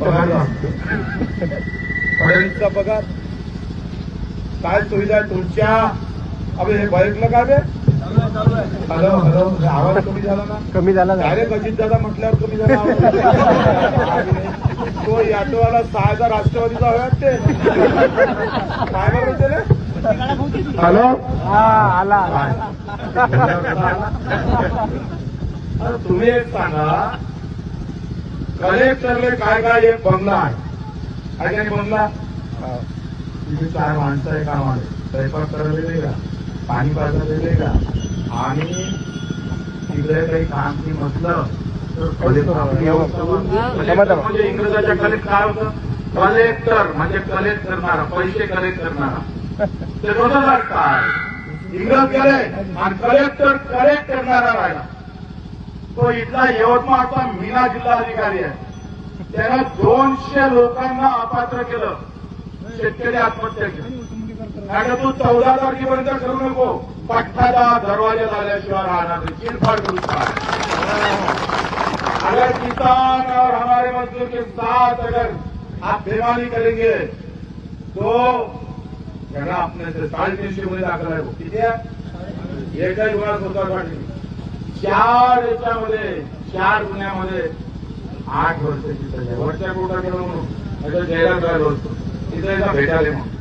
पगार फडणवीसचा पगार काय सुविधा तुमच्या? अबे हे बाईकला काय बे हॅलो हॅलो आवाज कमी झाला ना? कमी झाला ना. डायरेक्ट अजित दादा म्हटल्यावर कमी झाला. तो ऑटोवाला सहा हजार राष्ट्रवादीचा होय वाटते. काय त्याला हॅलो हा आला. तुम्ही एक सांगा. कलेक्टरले काय काय एक बंगला आहे. आहे का नाही बंगला तिथे काय माणसं आहे काम आहे स्वयंपाक करायला दिले का? पाणी पाजायला दिले का? आणि तिकडे काही काम की म्हटलं तर म्हणजे इंग्रजाच्या कलेक्ट काय होतं? कलेक्टर म्हणजे कलेक्ट करणारा पैसे कलेक्ट करणारा ते काय? इंग्रज गेले आणि कलेक्टर कलेक्ट करणारा राहिला. तो इथला यवतमाळचा मीना जिल्हाधिकारी आहे. त्यानं दोनशे लोकांना अपात्र केलं. शेतकरी आत्महत्या केली. कारण तू चौदा तारखेपर्यंत करू नको. पठ्ठाचा दरवाजा झाल्याशिवाय राहणार चिरफाड करू अगर किसान और हमारे मजदूर के साथ अगर आप बेमानी करेंगे तो त्यांना आपल्या साडे तीनशे मध्ये दाखल आहे किती आहे एकही गुन्हा स्वतः चार याच्यामध्ये चार गुन्ह्यामध्ये आठ वर्ष तिथं वरच्या कोर्टाकडे म्हणून जयराम राहिलो तिथे भेटायला म्हणून.